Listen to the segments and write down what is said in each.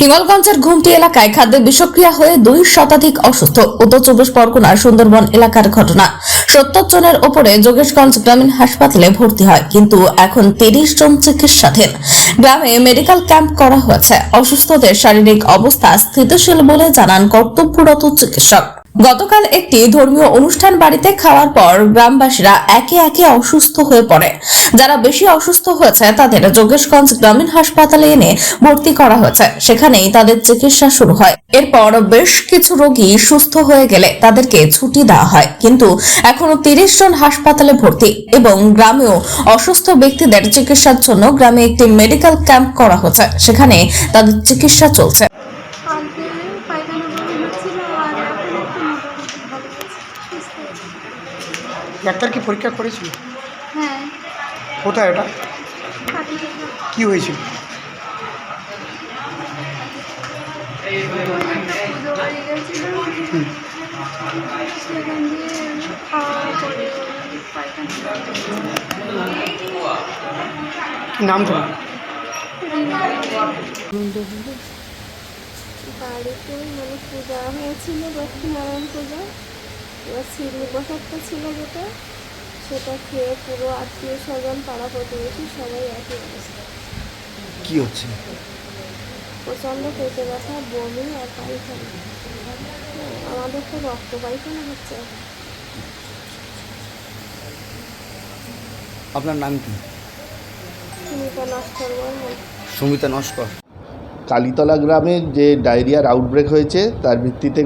হিঙ্গলগঞ্জের ঘুমটি এলাকায় খাদ্যে বিষক্রিয়া হয়ে দুই শতাধিক অসুস্থ, উত্তর চব্বিশ পরগনার সুন্দরবন এলাকার ঘটনা। সত্তর জনের ওপরে যোগেশগঞ্জ গ্রামীণ হাসপাতালে ভর্তি হয়, কিন্তু এখন তিরিশ জন চিকিৎসাধীন। গ্রামে মেডিকেল ক্যাম্প করা হয়েছে। অসুস্থদের শারীরিক অবস্থা স্থিতিশীল বলে জানান কর্তব্যরত চিকিৎসক। গতকাল একটি ধর্মীয় অনুষ্ঠান বাড়িতে খাওয়ার পর গ্রামবাসীরা একে একে অসুস্থ হয়ে পড়ে। যারা বেশি অসুস্থ হয়েছে, তাদের যোগেশগঞ্জ গ্রামীণ হাসপাতালে এনে ভর্তি করা হয়েছে। সেখানেই তাদের চিকিৎসা শুরু হয়। এরপর বেশ কিছু রোগী সুস্থ হয়ে গেলে তাদেরকে ছুটি দেওয়া হয়। কিন্তু এখনও তিরিশ জন হাসপাতালে ভর্তি এবং গ্রামেও অসুস্থ ব্যক্তিদের চিকিৎসার জন্য গ্রামে একটি মেডিকেল ক্যাম্প করা হচ্ছে সেখানে তাদের চিকিৎসা চলছে। ডাক্তার কি পরীক্ষা করেছিল? হ্যাঁ। কোথায় ওটা? কি হয়েছিল? নাম তোমার? বাড়িতে মানে পূজা হয়েছিল লক্ষ্মীনারায়ণ পূজা। এবার শিবলি প্রসাদটা ছিল যেটা সেটা খেয়ে পুরো আত্মীয় স্বজন পাড়া প্রতিবেশী সবাই একই অবস্থা। কি হচ্ছে? প্রচণ্ড পেটে ব্যথা বমি আর পায়খানা। হ্যাঁ, আমাদের তো রক্ত পায়খানা হচ্ছে। আপনার নাম কি? সুমিতা বর্মন সুমিতা নস্কর। কালীতলা গ্রামে যে ডায়রিয়ার আউটব্রেক হয়েছে তার ভিত্তিতে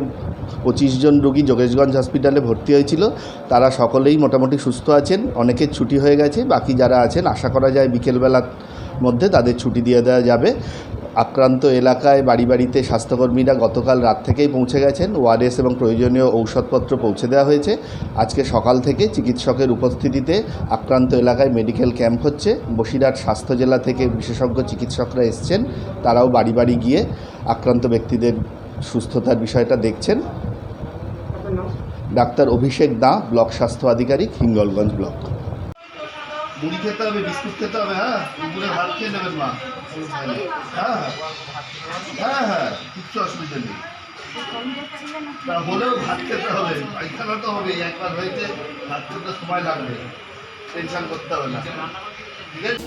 পঁচিশ জন রোগী যোগেশগঞ্জ হসপিটালে ভর্তি হয়েছিল। তারা সকলেই মোটামুটি সুস্থ আছেন অনেকের ছুটি হয়ে গেছে, বাকি যারা আছেন, আশা করা যায় বিকেলবেলার মধ্যে তাদের ছুটি দিয়ে দেওয়া যাবে। আক্রান্ত এলাকায় বাড়ি বাড়িতে স্বাস্থ্যকর্মীরা গতকাল রাত থেকেই পৌঁছে গেছেন। ওআরএস এবং প্রয়োজনীয় ঔষধপত্র পৌঁছে দেওয়া হয়েছে। আজকে সকাল থেকে চিকিৎসকের উপস্থিতিতে আক্রান্ত এলাকায় মেডিকেল ক্যাম্প হচ্ছে। বসিরহাট স্বাস্থ্য জেলা থেকে বিশেষজ্ঞ চিকিৎসকরা এসছেন। তারাও বাড়ি বাড়ি গিয়ে আক্রান্ত ব্যক্তিদের সুস্থতার বিষয়টা দেখছেন। ডাক্তার অভিষেক দা ব্লক স্বাস্থ্য আধিকারিক হিঙ্গলগঞ্জ ব্লক। মুড়ি খেতে হবে বিস্কুট খেতে হবে হ্যাঁ? দুপুরে ভাত খেয়ে নেবেন মা। হ্যাঁ হ্যাঁ। হ্যাঁ কিচ্ছু অসুবিধা নেই। তা হলেও ভাত খেতে হবে পায়খানা তো হবে একবার হয়েছে ভাত খেতে সময় লাগবে টেনশন করতে হবে না। ঠিক আছে?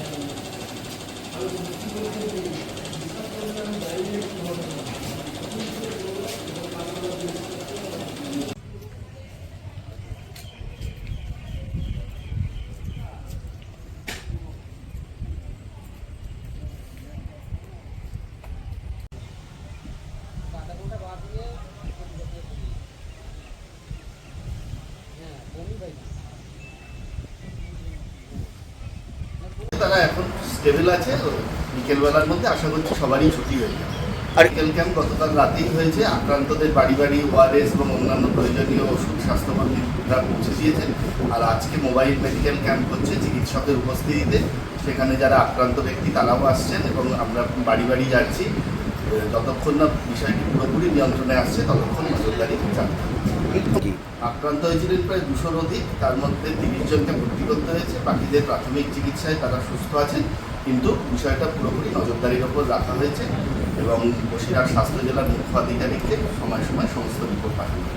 তারা এখন স্টেবল আছে বিকেলবেলার মধ্যে আশা করছি সবারই ছুটি হয়ে যাবে। আর বিকেল ক্যাম্প গতকাল রাতেই হয়েছে আক্রান্তদের বাড়ি বাড়ি ওআরএস এবং অন্যান্য প্রয়োজনীয় ওষুধ স্বাস্থ্যকর্মীরা পৌঁছে দিয়েছেন। আর আজকে মোবাইল মেডিকেল ক্যাম্প হচ্ছে চিকিৎসকের উপস্থিতিতে। সেখানে যারা আক্রান্ত ব্যক্তি তারাও আসছেন এবং আমরা বাড়ি বাড়ি যাচ্ছি। যতক্ষণ না বিষয়টি পুরোপুরি নিয়ন্ত্রণে আসছে, ততক্ষণ নজরদারি চালাতে আক্রান্ত হয়েছিলেন প্রায় দুশোর অধিক, তার মধ্যে তিরিশ জনকে ভর্তি করতে হয়েছে বাকিদের প্রাথমিক চিকিৎসায় তারা সুস্থ আছেন, কিন্তু বিষয়টা পুরোপুরি নজরদারির ওপর রাখা হয়েছে এবং বসিরহাট স্বাস্থ্য জেলার মুখ্য আধিকারিককে সময় সময় সমস্ত রিপোর্ট পাঠানো।